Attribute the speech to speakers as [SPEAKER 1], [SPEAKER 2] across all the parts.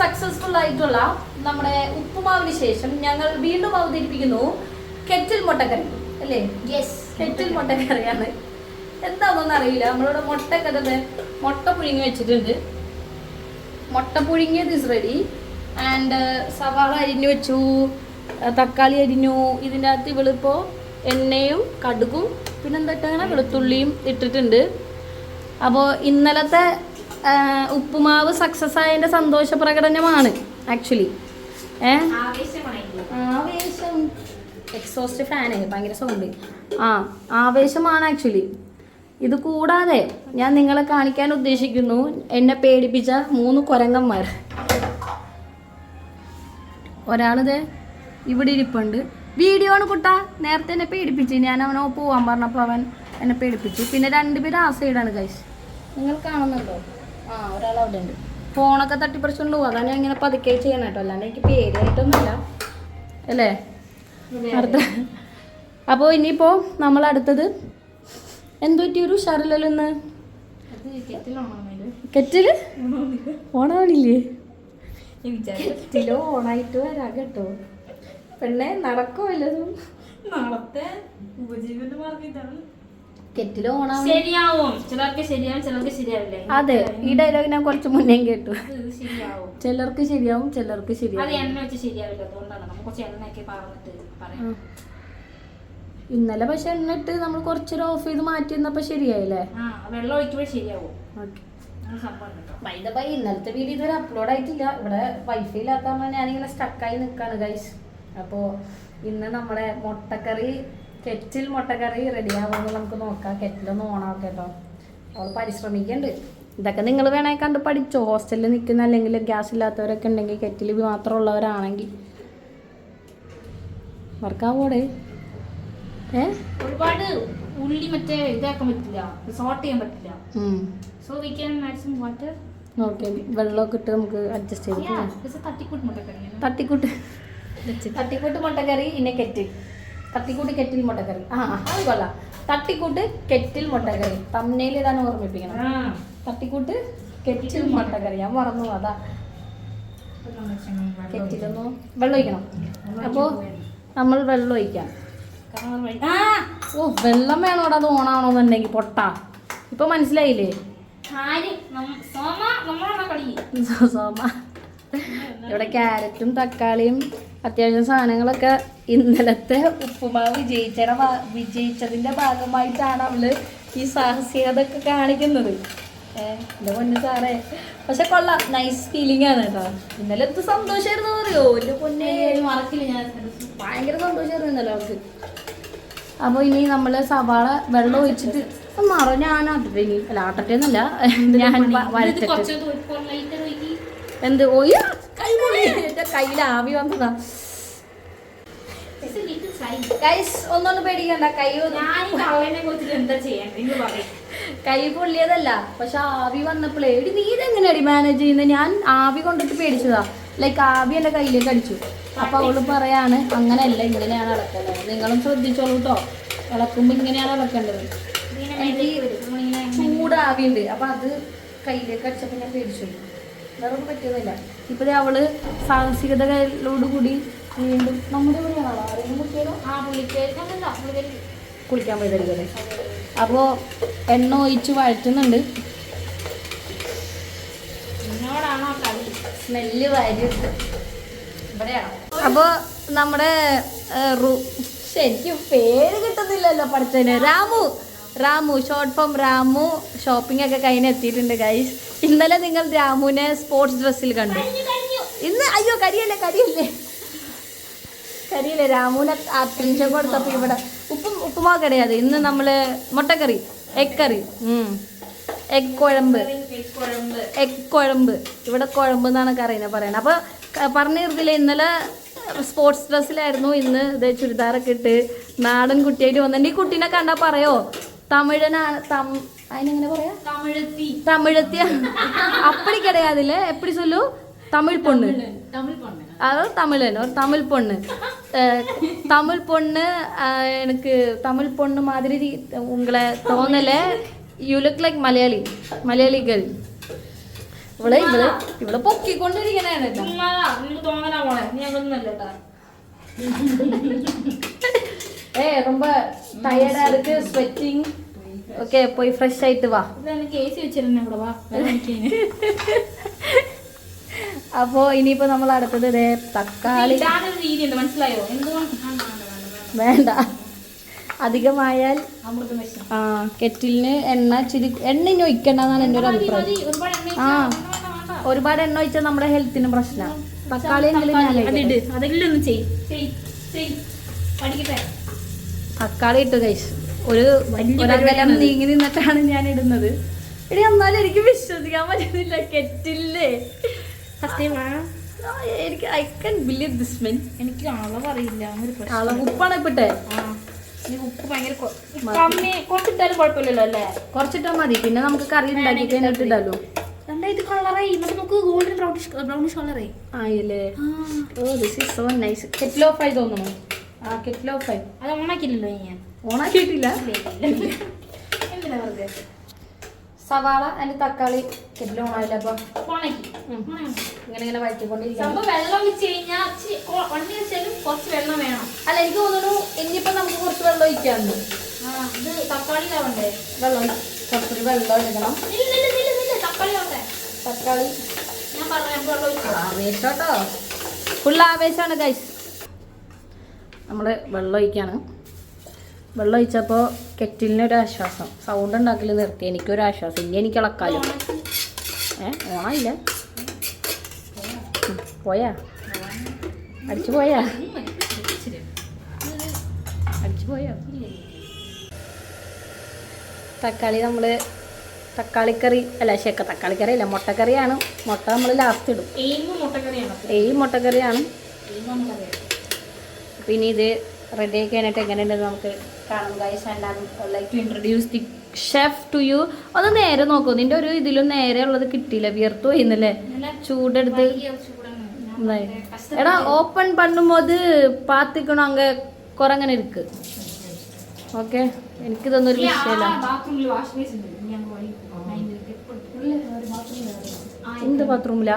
[SPEAKER 1] Successful ആയിട്ടുള്ള നമ്മുടെ ഉപ്പുമാവിന് ശേഷം ഞങ്ങൾ വീണ്ടും അവതരിപ്പിക്കുന്നു കെറ്റിൽ മുട്ടക്കറി അല്ലേ?
[SPEAKER 2] യെസ്
[SPEAKER 1] കെറ്റിൽ മുട്ടക്കറിയാണ്. എന്താണെന്നൊന്നും അറിയില്ല. നമ്മളിവിടെ മുട്ടക്കറി മുട്ട പുഴുങ്ങി വെച്ചിട്ടുണ്ട്. മുട്ട പുഴുങ്ങിയത് ഇസ് റെഡി ആൻഡ് സവാള അരിഞ്ഞു വെച്ചു. തക്കാളി അരിഞ്ഞു. ഇതിന്റെ അകത്ത് ഇവളിപ്പോൾ എണ്ണയും കടുകും പിന്നെന്താ വെളുത്തുള്ളിയും ഇട്ടിട്ടുണ്ട്. അപ്പോൾ ഇന്നലത്തെ ഉപ്പുമാവ് സക്സസ് ആയതിന്റെ സന്തോഷ പ്രകടനമാണ് ആക്ച്വലി ഏ? ആവേശം. എക്സോസ്റ്റ് ഫാന് ഭയങ്കര സൗണ്ട് ആ ആവേശമാണ് ആക്ച്വലി ഇത് കൂടാതെ ഞാൻ നിങ്ങളെ കാണിക്കാൻ ഉദ്ദേശിക്കുന്നു എന്നെ പേടിപ്പിച്ച മൂന്ന് കുരങ്ങന്മാർ. ഒരാളിത് ഇവിടെ ഇരിപ്പുണ്ട്. വീഡിയോ ആണ് കുട്ട നേരത്തെ എന്നെ പേടിപ്പിച്ച് ഞാൻ അവനോ പോവാൻ പറഞ്ഞപ്പോൾ അവൻ എന്നെ പേടിപ്പിച്ചു. പിന്നെ രണ്ടുപേരും ആ സൈഡാണ് കൈസ് നിങ്ങൾ കാണുന്നുണ്ടോ? ആ ഒരാൾ അവിടെ ഉണ്ട് ഫോണൊക്കെ തട്ടിപ്പറിച്ചുകൊണ്ട് പോകും അതാണ് ഞാൻ ഇങ്ങനെ പതുക്കെ ചെയ്യണം കേട്ടോ. അല്ലാണ്ട് എനിക്ക് പേടിയായിട്ടൊന്നുമില്ല. അല്ലേ? അടുത്ത. അപ്പോൾ ഇനിയിപ്പോൾ നമ്മൾ അടുത്തത് എന്തു ഒരു ഉഷാറില്ലല്ലോ ഇന്ന്? കെറ്റിൽ? ഓണാവണില്ലേ? കെറ്റിലോ ഓണായിട്ട് വരാം കേട്ടോ. പെണ്ണെ നടക്കോ വല്ലതും?
[SPEAKER 2] നാളത്തെ ഉപജീവന മാർഗം ഇതാണ്.
[SPEAKER 1] കെറ്റിലോ ഓണാവണി
[SPEAKER 2] ശരിയാവും. ചിലർക്ക് ശരിയാവും ചിലർക്ക് ശരിയാവില്ലേ?
[SPEAKER 1] അതെ ഈ ഡയലോഗ് ഞാൻ കുറച്ച് മുന്നേ കേട്ടു.
[SPEAKER 2] ശരിയാവും.
[SPEAKER 1] ചിലർക്ക് ശരിയാവും ചിലർക്ക്
[SPEAKER 2] അത്
[SPEAKER 1] ശരിയാവും
[SPEAKER 2] എണ്ണ വെച്ച് ശരിയാവില്ല അതുകൊണ്ടാണ്. നമുക്ക് കുറച്ച് എണ്ണയൊക്കെ പറഞ്ഞിട്ട് പറയാം.
[SPEAKER 1] ആ. ഇന്നലെ പക്ഷെ എണ്ണിട്ട് നമ്മൾ കുറച്ചൊരു ഓഫ് ചെയ്ത് മാറ്റി വന്നപ്പോൾ ശരിയായില്ലേ
[SPEAKER 2] വെള്ളം ഒഴിക്കുമ്പോൾ ശരിയാവും.
[SPEAKER 1] ബൈ ഇന്നലത്തെ വീഡിയോ ഇതുവരെ അപ്ലോഡ് ആയിട്ടില്ല. ഇവിടെ വൈഫൈ ഇല്ലാത്ത ഞാനിങ്ങനെ സ്റ്റക്കായി നിൽക്കാണ് ഗൈസ് അപ്പോൾ ഇന്ന് നമ്മുടെ മുട്ടക്കറി കെറ്റിൽ മുട്ടക്കറി റെഡി ആവുമെന്ന് നമുക്ക് നോക്കാം. കെറ്റിലൊന്ന് ഓണാക്കാം കേട്ടോ അവൾ പരിശ്രമിക്കുന്നുണ്ട് ഇതൊക്കെ നിങ്ങൾ വേണമെങ്കിൽ കണ്ട് പഠിച്ചോ. ഹോസ്റ്റലിൽ നിൽക്കുന്ന അല്ലെങ്കിൽ ഗ്യാസ് ഇല്ലാത്തവരൊക്കെ ഉണ്ടെങ്കിൽ കെറ്റിൽ മാത്രമുള്ളവരാണെങ്കിൽ. വർക്കാവോടെ ഏ?
[SPEAKER 2] ഒരുപാട് ഉള്ളി മറ്റേ ഇതാക്കാൻ പറ്റില്ല. സോർട്ട് ചെയ്യാൻ പറ്റില്ല. So we can maximum water
[SPEAKER 1] okay വെള്ളമൊക്കെ ഇട്ട് നമുക്ക് അഡ്ജസ്റ്റ് ചെയ്യാം
[SPEAKER 2] തട്ടിക്കൂട്ട് മുട്ടക്കറി.
[SPEAKER 1] തട്ടിക്കൂട്ട്. തട്ടിക്കൂട്ട് മുട്ടക്കറി ഇന്നെ കെറ്റിൽ. തട്ടിക്കൂട്ട് കെറ്റിൽ മുട്ടക്കറി. ആ അത് കൊള്ളാം. തട്ടിക്കൂട്ട് കെറ്റിൽ മുട്ടക്കറി. തമ്മനയിൽ ഇതാണ് ഓർമ്മിപ്പിക്കണം. തട്ടിക്കൂട്ട് കെറ്റിൽ മുട്ടക്കറി. ഞാൻ മറന്നു അതാ. കെറ്റിലൊന്നു വെള്ളം ഒഴിക്കണം അപ്പോൾ നമ്മൾ വെള്ളം ഒഴിക്കാം ഓ വെള്ളം വേണോടാ അത് ഓണാണോന്നുണ്ടെങ്കിൽ പൊട്ടാ. ഇപ്പൊ മനസ്സിലായില്ലേ?
[SPEAKER 2] ആര്? നം- സോമ? നമ്മളാണോ കളി?
[SPEAKER 1] സോമ. ഇവിടെ ക്യാരറ്റും തക്കാളിയും അത്യാവശ്യം സാധനങ്ങളൊക്കെ ഇന്നലത്തെ ഉപ്പുമാവ് വിജയിച്ചട വിജയിച്ചതിന്റെ ഭാഗമായിട്ടാണ് അവൾ ഈ സാഹസികത ഒക്കെ കാണിക്കുന്നത്. എന്റെ പൊന്നു സാറേ. പക്ഷെ കൊള്ളാം നൈസ് ഫീലിംഗ് ആണ് കേട്ടോ. ഇന്നലെ എന്ത് സന്തോഷമായിരുന്നു അറിയോ? എന്റെ പൊന്നെ.
[SPEAKER 2] മറക്കില്ല ഞാൻ.
[SPEAKER 1] ഭയങ്കര സന്തോഷമായിരുന്നു ഇന്നലെ അവൾക്ക്. അപ്പോൾ ഇനി നമ്മൾ സവാള വെള്ളം ഒഴിച്ചിട്ട് മറ ഞാൻ ഇനി അല്ല ആട്ടട്ടെ എന്നല്ല. ഞാൻ വരച്ചിട്ട്. എന്ത്? ഓയ്യ. എന്റെ കയ്യിൽ ആവി വന്നതാ. ഒന്നൊന്നും പേടിക്കണ്ട. കൈ കൈ പൊള്ളിയതല്ല. പക്ഷെ ആവി വന്നപ്പോഴേ എടി നീ ഇതെങ്ങനെയാടി മാനേജ് ചെയ്യുന്നത് ഞാൻ ആവി കൊണ്ടിട്ട് പേടിച്ചതാ. ലൈക്ക് ആവി എന്റെ കയ്യിലേക്ക് അടിച്ചു. അപ്പൊ അവൾ പറയാണ് അങ്ങനെയല്ല ഇങ്ങനെയാണ് ഇളക്കേണ്ടത് നിങ്ങളും ശ്രദ്ധിച്ചോളൂ കേട്ടോ ഇളക്കുമ്പോ ഇങ്ങനെയാണ് ഇളക്കേണ്ടത്
[SPEAKER 2] ഇങ്ങനെ മേലേക്ക് വരും. നമ്മളിങ്ങനെ
[SPEAKER 1] ചൂട് ആവിയുണ്ട് അപ്പൊ അത് കയ്യിലേക്ക് അടിച്ചപ്പോ ഞാൻ പേടിച്ചു. വേറെ പറ്റുന്നില്ല പറ്റിയതല്ല ഇപ്പൊ ദേ അവൾ സാഹസികതകളോടുകൂടി വീണ്ടും നമ്മുടെ ഇവിടെയാണോ ആരെങ്കിലും
[SPEAKER 2] ആ
[SPEAKER 1] കുളിക്കാൻ പോയതായിരിക്കും അപ്പോൾ എണ്ണ ഒഴിച്ച് വഴറ്റുന്നുണ്ട്.
[SPEAKER 2] എന്നോടാണോ
[SPEAKER 1] സ്മെല്ല് വരും ഇവിടെയാണോ? അപ്പോൾ നമ്മുടെ ശരിക്കും പേര് കിട്ടുന്നില്ലല്ലോ പഠിച്ചതിന്. Ramu Ramu short form Ramu shopping ഒക്കെ കഴിഞ്ഞ് എത്തിയിട്ടുണ്ട് ഗൈസ് ഇന്നലെ നിങ്ങൾ രാമുവിനെ സ്പോർട്സ് ഡ്രസ്സിൽ കണ്ടു. ഇന്ന് അയ്യോ കരിയല്ലേ കരിയല്ലേ? കരിയല്ലേ രാമുവിനെ അറ്റൻഷൻ കൊടുത്തപ്പോൾ ഇവിടെ ഉപ്പും ഉപ്പുമാവ് കിടയാതെ ഇന്ന് നമ്മൾ മുട്ടക്കറി എഗ് കറി എഗ് കുഴമ്പ്
[SPEAKER 2] കുഴമ്പ്.
[SPEAKER 1] എഗ് കുഴമ്പ്. ഇവിടെ കുഴമ്പ് എന്നാണ് കറിയെന്നെ പറയുന്നത് അപ്പോൾ പറഞ്ഞു തീർത്തില്ല ഇന്നലെ സ്പോർട്സ് ഡ്രസ്സിലായിരുന്നു ഇന്ന് ഇത് ചുരിദാറൊക്കെ ഇട്ട് നാടൻ കുട്ടിയായിട്ട് വന്നിട്ടുണ്ട് ഈ കുട്ടീനെ കണ്ടാൽ പറയോ? തമിഴനാണ് തം അതിനെങ്ങനെ പറയാ
[SPEAKER 2] തമിഴത്തി
[SPEAKER 1] തമിഴത്തിയ அப்படி கிடையாதுல்ல எப்படி சொல்லு தமிழ் பொண்ணு
[SPEAKER 2] തമിഴ് പൊണ്ണ
[SPEAKER 1] அதாவது தமிழன் ஒரு தமிழ் பொண்ணு அஹ், தமிழ் பொண்ணு அஹ், எனக்கு தமிழ் பொண்ணு மாதிரி உங்களை தோணலை you look like Malayali Malayali girl ഇവളെ ഇവള് ഇവള് പൊക്കിക്കൊണ്ടിരിക്കണാണ് കേട്ടോ.
[SPEAKER 2] ചുമ്മാതാ നിനക്ക് തോന്നലാ മോളെ നീ അങ്ങനൊന്നും അല്ലട്ടാ
[SPEAKER 1] ഏ ரொம்ப ടയർഡാ இருக்கு ஸ்வெட்டிங் ஓகே போய் ஃப்ரெஷ் ஆயிட்டு வா
[SPEAKER 2] ഇത് എനിക്ക് എ സി വെച്ചിരുന്നേ ഇവിടെ വാ വെള്ളം ഒഴിക്കാന്.
[SPEAKER 1] അപ്പോ ഇനിയിപ്പോ നമ്മൾ അടുത്തത് ദേ തക്കാളി
[SPEAKER 2] ഇതാണ് ഒരു രീതിയുണ്ട് മനസ്സിലായോ എന്തുകൊണ്ട് വേണ്ട, വേണ്ട, വേണ്ട, വേണ്ട.
[SPEAKER 1] വേണ്ട അധികമായാൽ
[SPEAKER 2] അമൃതം വെച്ചു
[SPEAKER 1] ആ കെറ്റിലിന് എണ്ണ ഇച്ചിരി എണ്ണ ഇനി ഒഴിക്കണ്ടെന്നാണ് എൻ്റെ ഒരു അഭിപ്രായം
[SPEAKER 2] ഒരുപാട് എണ്ണ
[SPEAKER 1] ആ.
[SPEAKER 2] ഒഴിച്ചാ വേണ്ട, വേണ്ട, വേണ്ട.
[SPEAKER 1] ഒരുപാട് എണ്ണ ഒഴിച്ചാൽ നമ്മുടെ ഹെൽത്തിന് പ്രശ്നമാണ് തക്കാളി ഞാൻ
[SPEAKER 2] തക്കാളി,
[SPEAKER 1] ഇട്ടു കൈസ് ഒരു
[SPEAKER 2] വലിയ
[SPEAKER 1] ഒരകലം. നീങ്ങി നിന്നിട്ടാണ് ഞാൻ ഇടുന്നത്. എടി എന്നാലും എനിക്ക് വിശ്വസിക്കാൻ പറ്റുന്നില്ല. കെറ്റില്ലേ എനിക്ക് ഐ കൺ ബിലീവ് ദിസ് മെൻ
[SPEAKER 2] എനിക്ക് അളവ് അറിയില്ല. ഒരു പ്രശ്നം.
[SPEAKER 1] അളവ് ഉപ്പാണ് ഇപ്പിട്ടെ
[SPEAKER 2] ഉപ്പ് ഭയങ്കര കുറച്ചിട്ടാലും കുഴപ്പമില്ലല്ലോ അല്ലേ?
[SPEAKER 1] കുറച്ചിട്ടാ മതി. പിന്നെ നമുക്ക് കറി ഉണ്ടാക്കി
[SPEAKER 2] കണ്ട ഇത് കളറായി. മറ്റേ നമുക്ക് ഗോൾഡൻ ബ്രൗണിഷ് ബ്രൗണിഷ് കളറായി.
[SPEAKER 1] ആയല്ലേ? ഓ this is so nice kettle off ആയി തോന്നുന്നു. ആ കെറ്റിൽ ഓഫ് ആയി
[SPEAKER 2] അത് ഓണാക്കില്ലല്ലോ ഞാൻ.
[SPEAKER 1] ഓണാക്കിയിട്ടില്ല.
[SPEAKER 2] എന്തിനാ വെറുതെ?
[SPEAKER 1] സവാള അതിന്റെ തക്കാളി കെറ്റിൽ ഓണായില്ല അപ്പൊ?
[SPEAKER 2] ഓണാക്കി.
[SPEAKER 1] ഇങ്ങനെ ഇങ്ങനെ വഴറ്റിക്കൊണ്ടിരിക്കാം
[SPEAKER 2] വെള്ളം വെച്ച് കഴിഞ്ഞാൽ വണ്ടി വെച്ചാലും കുറച്ച് വെള്ളം വേണം.
[SPEAKER 1] അല്ല എനിക്ക് തോന്നുന്നു ഇനിയിപ്പോ നമുക്ക് കുറച്ച് വെള്ളം ഒഴിക്കാണ്ട്
[SPEAKER 2] ഇത് തക്കാളി ഇതാവണ്ടേ?
[SPEAKER 1] വെള്ളം കുറച്ചൊരു വെള്ളം എടുക്കണം
[SPEAKER 2] തക്കാളി
[SPEAKER 1] തക്കാളി. ഫുൾ ആവേശമാണ് ഗൈസ് നമ്മൾ വെള്ളം ഒഴിക്കുകയാണ് വെള്ളം ഒഴിച്ചപ്പോൾ കെറ്റിലിന് ഒരു ആശ്വാസം. സൗണ്ട് ഉണ്ടാക്കൽ നിർത്തി. എനിക്കൊരു ആശ്വാസം. ഇനി എനിക്ക് ഇളക്കാലോ. ഏ ഓണായില്ല? പോയാ? അടിച്ചു പോയാ? അടിച്ചു പോയോ? തക്കാളി നമ്മൾ തക്കാളിക്കറി അല്ല ശേക്ക തക്കാളിക്കറി അല്ല മുട്ടക്കറിയാണ്. മുട്ട നമ്മൾ ലാസ്റ്റ് ഇടും. ഈ മുട്ടക്കറിയാണ്? പിന്നെ ഇത് റെഡി ആക്കാനായിട്ട് എങ്ങനെയുണ്ടെന്ന് നമുക്ക് കാണാം. Guys like to introduce the chef to you ഒന്ന് നേരെ നോക്കൂ. നിന്റെ ഒരു ഇതിലും നേരെ ഉള്ളത് കിട്ടിയില്ല. വിയർത്ത് പോയിന്നല്ലേ? ചൂടെടുത്ത്. എടാ ഓപ്പൺ പണ്ടും അത് പാത്തിക്കണോ? അങ്ങ് കുറങ്ങനെ ഇരിക്കും. எனக்கு இது ஒன்றும் ஒரு
[SPEAKER 2] ഇല്ല,
[SPEAKER 1] விஷயம் இல்லை
[SPEAKER 2] ആ ബാത്റൂമിൽ വാഷ് ബേസ് ഉണ്ട് ഇനി ഞങ്ങൾ വഴി അതിൻ്റെ ഉള്ളിൽ ഒരു ബാത്റൂമിൽ ആ,
[SPEAKER 1] இந்த பாத்ரூம்ல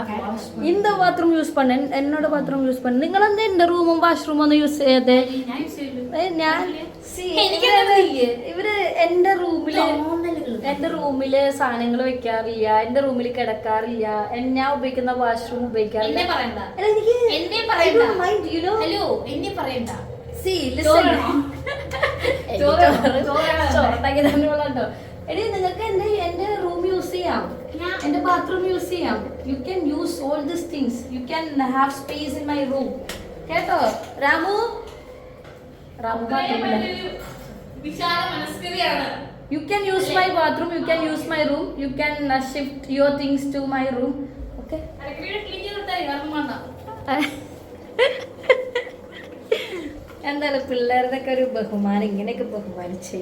[SPEAKER 1] இந்த பாத்ரൂം യൂസ് பண்ண എന്നോട് ബാത്റൂം യൂസ് பண்ண നിങ്ങൾ എന്താ എന്റെ റൂമും വാഷ്റൂമും ഒന്നും യൂസ് ചെയ്യാതെ
[SPEAKER 2] ഞാൻ use ചെയ്യല്.
[SPEAKER 1] ഏ, ഞാൻ See,
[SPEAKER 2] എനിക്കങ്ങനെ
[SPEAKER 1] ഇവര് ഇവര് എന്റെ റൂമില്
[SPEAKER 2] തോന്നലുകള്.
[SPEAKER 1] എന്റെ റൂമില് സാധനങ്ങൾ വെക്കാറില്ല എന്റെ റൂമിൽ കിടക്കാറില്ല എൻ- ഞാൻ ഉപയോഗിക്കുന്ന വാഷ്റൂം ഉപയോഗിക്കാറില്ല
[SPEAKER 2] എന്നെ പറയണ്ട
[SPEAKER 1] എടാ, എനിക്ക്
[SPEAKER 2] എന്നെ
[SPEAKER 1] I
[SPEAKER 2] പറയണ്ട
[SPEAKER 1] don't mind, you know.
[SPEAKER 2] Hello എന്നെ പറയണ്ട
[SPEAKER 1] ചോറുണ്ടാക്കി തന്നെ ഉള്ളോ എടി നിങ്ങൾക്ക് എന്റെ എന്റെ റൂം യൂസ് ചെയ്യാം എന്റെ ബാത്റൂം യൂസ് ചെയ്യാം you can use all this things you can have space in my room കേട്ടോ?
[SPEAKER 2] Ramu? Ramu
[SPEAKER 1] you can use my bathroom you can use my room you can shift your things to my room okay
[SPEAKER 2] അരക്കീഴ് clean ചെയ്തിട്ടായി കാരണം വേണ്ട
[SPEAKER 1] എന്തായാലും പിള്ളേരുടെയൊക്കെ ഒരു ബഹുമാനം ഇങ്ങനെയൊക്കെ ബഹുമാനിച്ചു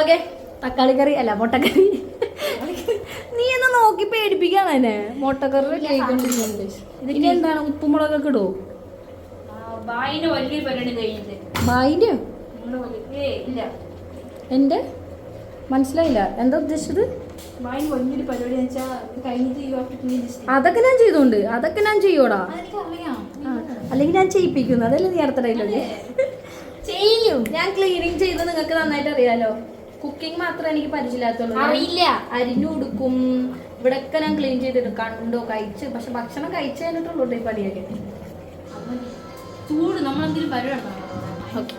[SPEAKER 1] okay തക്കാളി കറി അല്ല മുട്ടക്കറി. നീ എന്നാ. നോക്കി പേടിപ്പിക്കാണ് തന്നെ മുട്ടക്കറി ഇതിന് എന്താണ്? ഉപ്പുമുളകൊക്കെ ഇടുവോ
[SPEAKER 2] ബായിന്റെ പരിപാടി കഴിഞ്ഞിട്ട്. ഏ ഇല്ല.
[SPEAKER 1] എന്റെ മനസ്സിലായില്ല. എന്താ ഉദ്ദേശിച്ചത്? അതൊക്കെ ഞാൻ ചെയ്തോണ്ട്. അതൊക്കെ ഞാൻ ചെയ്യോടാ അല്ലെങ്കിൽ ഞാൻ ചെയ്യിപ്പിക്കുന്നു. അതല്ലേ നീ അടുത്ത ഡയലോഗ് ചെയ്യും. ഞാൻ ക്ലീനിങ് ചെയ്ത് നിങ്ങൾക്ക് നന്നായിട്ട് അറിയാലോ. കുക്കിംഗ് മാത്രമേ എനിക്ക് പരിചയമില്ലാത്തുള്ളൂ
[SPEAKER 2] അറിയില്ല.
[SPEAKER 1] അരിഞ്ഞു കൊടുക്കും ഇവിടെയൊക്കെ ഞാൻ ക്ലീൻ ചെയ്തിട്ട് കണ്ടോ കഴിച്ച്. പക്ഷെ ഭക്ഷണം കഴിച്ചു കഴിഞ്ഞിട്ടുള്ളൂ ഈ പണിയൊക്കെ.
[SPEAKER 2] ചൂട്. നമ്മളെന്തെങ്കിലും പരിപാടി
[SPEAKER 1] ഓക്കെ.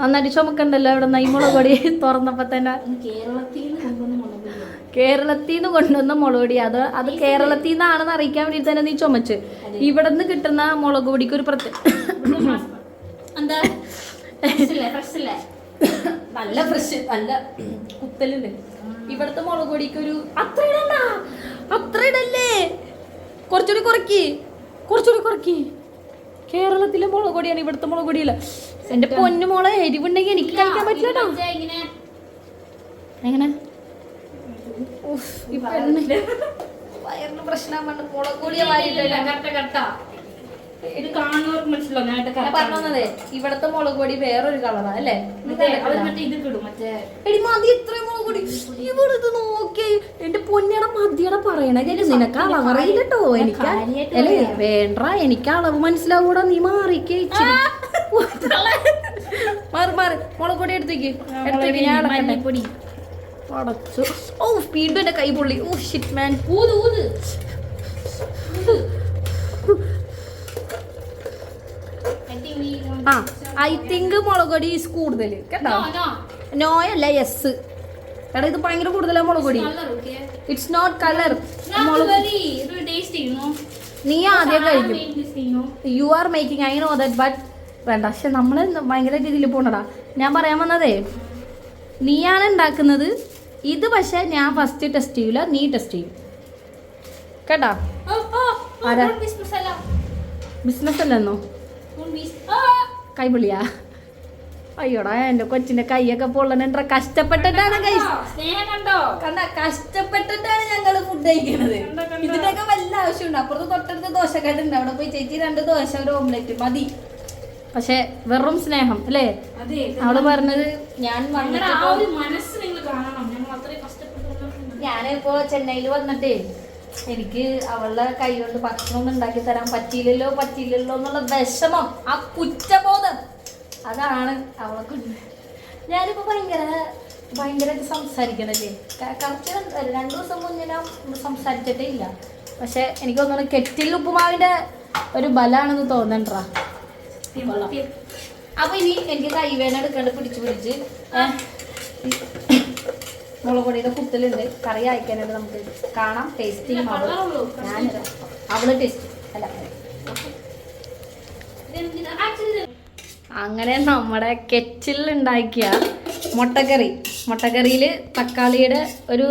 [SPEAKER 1] നന്നായിട്ട് ചുമക്കണ്ടല്ലോ ഇവിടെ നൈമുളക് പൊടി തുറന്നപ്പോ തന്നെ.
[SPEAKER 2] കേരളത്തിൽ നിന്ന് കൊണ്ടുവന്ന മുളക്
[SPEAKER 1] പൊടി. അത് അത് കേരളത്തിൽ നിന്നാണെന്ന് അറിയിക്കാൻ വേണ്ടി തന്നെ നീ ചുമച്ച്. ഇവിടെ നിന്ന് കിട്ടുന്ന മുളക് പൊടിക്ക് ഒരു പ്രത്യേക നല്ല ഫ്രഷ് നല്ല കുത്തലുണ്ട്. ഇവിടുത്തെ മുളക് പൊടിക്ക് ഒരു അത്ര ഇടണ്ട. അത്ര ഇടല്ലേ? കുറച്ചുകൂടി കുറക്കി. കുറച്ചുകൂടി കുറക്കി. കേരളത്തിലെ മുളക് പൊടിയാണ് ഇവിടുത്തെ മുളക് പൊടിയല്ല? എന്റെ പൊന്നു മോളെ എരിവുണ്ടെങ്കിൽ എനിക്ക് കഴിക്കാൻ പറ്റില്ല കേട്ടോ എങ്ങനെ? ഉഫ്, ഈ പെണ്ണ്. വയറിന് പ്രശ്നം പണ്ട് മുളക് പൊടിയെ വാരിയിട്ടില്ല
[SPEAKER 2] കറക്റ്റ കറക്റ്റ. ഇത് കാണുന്നവർക്ക് മനസ്സിലാവും
[SPEAKER 1] ഞാൻ പറഞ്ഞതേ ഇവിടത്തെ മുളക് പൊടി വേറൊരു കളറാ അല്ലേ? എടി മതി ഇത്രയും മുളക് പൊടി ഇവിടെ ഇത് നോക്കി എന്റെ പൊന്നിയുടെ മതിയുടെ പറയണ. നിനക്ക് അളവറിയില്ലട്ടോ. എനിക്ക് അല്ലേ വേണ്ട എനിക്ക് അളവ് മനസ്സിലാവൂടാ നീ മാറിക്കേ. മാറി മാറി. മുളകൊടി എടുത്തേക്ക്. എടുത്തേക്ക്. ഞാൻ അളക്കട്ടെ
[SPEAKER 2] മല്ലിപ്പൊടി.
[SPEAKER 1] അടച്ചു. ഓ വീണ്ടും എന്റെ കൈ പൊള്ളി. ഓ ഷിറ്റ് മാൻ
[SPEAKER 2] ഊത് ഊത്.
[SPEAKER 1] ആ ഐ തിങ്ക് മുളകൊടി ഈസ് കൂടുതൽ കേട്ടോ?
[SPEAKER 2] No.
[SPEAKER 1] നോയല്ല യെസ് എടാ ഇത് ഭയങ്കര കൂടുതലാ
[SPEAKER 2] മുളകൊടി?
[SPEAKER 1] It's not colour. നീ ആദ്യം കഴിക്കും.
[SPEAKER 2] You
[SPEAKER 1] are making I know that but വേണ്ട. പക്ഷെ നമ്മൾ ഭയങ്കര രീതിയിൽ പോണടാ. ഞാൻ പറയാൻ വന്നതേ നീയാണ് ഉണ്ടാക്കുന്നത് ഇത് പക്ഷെ ഞാൻ ഫസ്റ്റ് ടെസ്റ്റ് ചെയ്യൂല നീ ടെസ്റ്റ് ചെയ്യും. കേട്ടാ. ബിസിനസ് അല്ലെന്നോ! കൈപൊള്ളിയാ? അയ്യോടാ എന്റെ കൊച്ചിന്റെ കൈയൊക്കെ പൊള്ളണ കഷ്ടപ്പെട്ടിട്ടാണ്
[SPEAKER 2] കണ്ടോ?
[SPEAKER 1] കഷ്ടപ്പെട്ടിട്ടാണ് ഞങ്ങൾ ഫുഡ് കഴിക്കുന്നത്? ഇതിനൊക്കെ വല്ല ആവശ്യമുണ്ട്? അപ്പുറത്ത് തൊട്ടടുത്ത് ദോശക്കാട്ടുണ്ട് അവിടെ പോയി ചേച്ചി രണ്ട് ദോശ ഒരു ഓംലെറ്റ് മതി. പക്ഷെ വെറും സ്നേഹം അല്ലേ? അവൾ പറഞ്ഞത് ഞാൻ ഞാനിപ്പോ ചെന്നൈയിൽ വന്നിട്ടേ എനിക്ക് അവളുടെ കൈ കൊണ്ട് ഭക്ഷണം ഉണ്ടാക്കി തരാൻ പറ്റിയില്ലല്ലോ പറ്റിയില്ലല്ലോ എന്നുള്ള വിഷമം ആ കുറ്റബോധം അതാണ് അവളൊക്കെ ഞാനിപ്പോ ഭയങ്കര ഭയങ്കരമായിട്ട് സംസാരിക്കണല്ലേ? കറക്റ്റ് രണ്ടു ദിവസം മുന്നേ ഞാൻ സംസാരിച്ചിട്ടേ ഇല്ല. പക്ഷെ എനിക്ക് തോന്നുന്നു കെറ്റിൽ ഉപ്പുമാവിന്റെ ഒരു ബലാണെന്ന് തോന്നണ്ടാ. അപ്പൊ ഇനി എനിക്ക് കൈവേന എടുക്കാണ്ട് പിടിച്ചു പിടിച്ച് മുളക് പൊടിയുടെ കുത്തലുണ്ട്. കറി അയക്കാനായിട്ട് നമുക്ക് കാണാം.
[SPEAKER 2] അവൾ
[SPEAKER 1] ഞാൻ അവൾ ടേസ്റ്റ് അല്ല. അങ്ങനെ നമ്മുടെ കെറ്റിൽ ഉണ്ടാക്കിയ മുട്ടക്കറി. മുട്ടക്കറിയിൽ തക്കാളിയുടെ ഒരു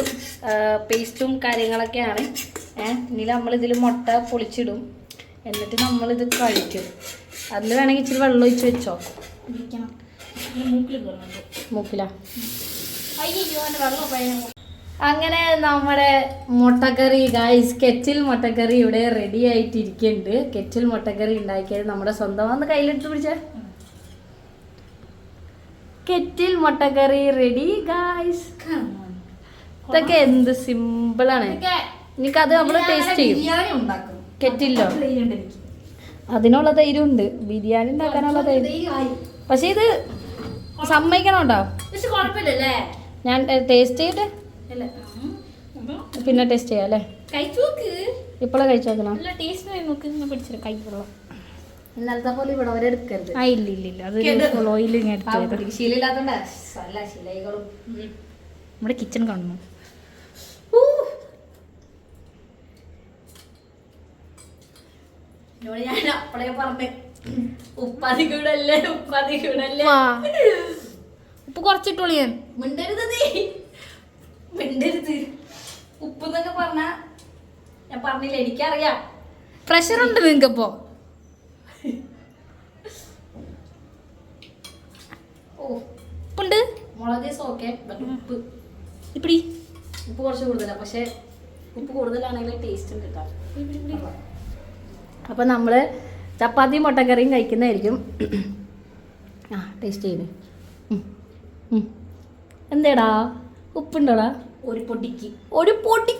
[SPEAKER 1] പേസ്റ്റും കാര്യങ്ങളൊക്കെയാണ്. ഏഹ് ഇനി നമ്മളിതിൽ മുട്ട പൊളിച്ചിടും. എന്നിട്ട് നമ്മളിത് കഴിക്കും. അതിൽ വേണമെങ്കിൽ ഇച്ചിരി വെള്ളം ഒഴിച്ച് വെച്ചോ. മൂക്കില അങ്ങനെ നമ്മുടെ മുട്ടക്കറി ഗായ്സ് കെറ്റിൽ മുട്ടക്കറി ഇവിടെ റെഡി ആയിട്ടിരിക്കുന്നുണ്ട്. കെറ്റിൽ മുട്ടക്കറി ഉണ്ടാക്കിയത് നമ്മുടെ സ്വന്തമാന്ന് കയ്യിലെടുത്ത് പിടിച്ചേ. കെറ്റിൽ മുട്ടക്കറി റെഡി ഗായ്സ് ഇതൊക്കെ എന്ത് സിമ്പിളാണ് എനിക്കത് നമ്മൾ ടേസ്റ്റ് ചെയ്യും.
[SPEAKER 2] ബിരിയാണി ഉണ്ടാക്കും ധൈര്യം.
[SPEAKER 1] അതിനുള്ള ധൈര്യമുണ്ട് ബിരിയാണി ഉണ്ടാക്കാനുള്ള ധൈര്യം. പക്ഷെ ഇത് സമ്മതിക്കണം കേട്ടോ ഞാൻ ടേസ്റ്റ് ചെയ്യട്ടെ. പിന്നെ ടേസ്റ്റ് ചെയ്യാം അല്ലേ? ഇപ്പോഴേ കഴിച്ചു നോക്കണം. ഇന്നലത്തെ പോലെ ഇവിടെ വരെ എടുക്കരുത്.
[SPEAKER 2] ആ ഇല്ല ഇല്ല ഇല്ല. അത് ഓയിൽ ഇങ്ങനെ നമ്മുടെ കിച്ചൺ കാണുന്നു.
[SPEAKER 1] എന്നോട് ഞാൻ അപ്പളേ പറഞ്ഞ് ഉപ്പാതി കൂടല്ലേ ഉപ്പാതി കൂടല്ലേ
[SPEAKER 2] ഉപ്പ് കുറച്ചിട്ടോളി ഞാൻ.
[SPEAKER 1] മിണ്ടരുത് നീ. മിണ്ടരുത്. ഉപ്പ് എന്നൊക്കെ പറഞ്ഞ ഞാൻ പറഞ്ഞില്ല എനിക്കറിയാം.
[SPEAKER 2] പ്രഷർ ഉണ്ട് നിങ്ങൾക്കപ്പോ ഉപ്പുണ്ട്?
[SPEAKER 1] മുളക് ഓക്കെ ഉപ്പ്.
[SPEAKER 2] ഇപ്പടി.
[SPEAKER 1] ഉപ്പ് കുറച്ച് കൂടുതലാണ് പക്ഷെ ഉപ്പ് കൂടുതലാണെങ്കിൽ ടേസ്റ്റ് ഉണ്ട് കേട്ടോ. അപ്പം നമ്മൾ ചപ്പാത്തിയും മുട്ടക്കറിയും കഴിക്കുന്നതായിരിക്കും. ആ ടേസ്റ്റ് ചെയ്ത് എന്തേടാ? ഉപ്പുണ്ടോടാ?
[SPEAKER 2] ഒരു പൊടിക്ക്.
[SPEAKER 1] ഒരു പൊടി.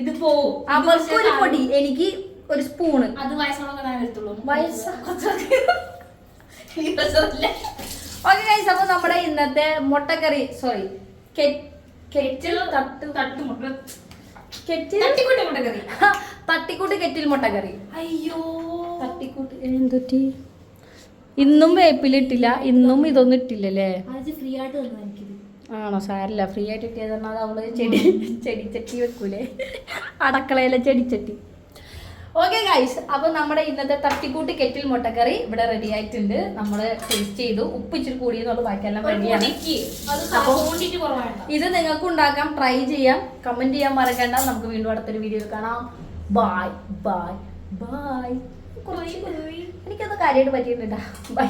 [SPEAKER 2] ഇത് പോവും.
[SPEAKER 1] അവർക്ക് ഒരു പൊടി. എനിക്ക് ഒരു സ്പൂണ്.
[SPEAKER 2] അത് വയസ്സുള്ളതൊക്കെ
[SPEAKER 1] വയസ്സ്. ഓക്കെ ഗൈസ് അപ്പോൾ നമ്മുടെ ഇന്നത്തെ മുട്ടക്കറി സോറി കെറ്റിൽ തട്ട്
[SPEAKER 2] തട്ട് മുട്ട. തട്ടിക്കൂട്ടി
[SPEAKER 1] തട്ടിക്കൂട്ട് കെറ്റിൽ മുട്ടക്കറി.
[SPEAKER 2] അയ്യോ.
[SPEAKER 1] തട്ടിക്കൂട്ട് എന്തൊറ്റി ഇന്നും വേപ്പിലിട്ടില്ല ഇന്നും ഇതൊന്നും ഇട്ടില്ലല്ലേ?
[SPEAKER 2] ഫ്രീ ആയിട്ട്
[SPEAKER 1] ആണോ? സാരില്ല ഫ്രീ ആയിട്ട് ഇട്ടിയത് പറഞ്ഞാൽ അവൾ ചെടി ചെടിച്ചട്ടി വെക്കൂലേ? അടക്കളയിലെ ചെടിച്ചട്ടി. ഓക്കെ ഗൈസ് അപ്പൊ നമ്മുടെ ഇന്നത്തെ തട്ടിക്കൂട്ടി കെറ്റിൽ മുട്ടക്കറി ഇവിടെ റെഡി ആയിട്ടുണ്ട്. നമ്മൾ ടേസ്റ്റ് ചെയ്തു. ഉപ്പ് ഇച്ചിരി കൂടിയെന്നുള്ളത് ബാക്കിയെല്ലാം റെഡിയാണ് ഇത് നിങ്ങൾക്ക് ഉണ്ടാക്കാം. ട്രൈ ചെയ്യാം. കമന്റ് ചെയ്യാൻ മറക്കണ്ട. നമുക്ക് വീണ്ടും അടുത്തൊരു വീഡിയോ കാണാം. ബായ് ബായ് ബായ് എനിക്കത് കാര്യമായിട്ട് പറ്റിയിട്ടുണ്ട് ബൈ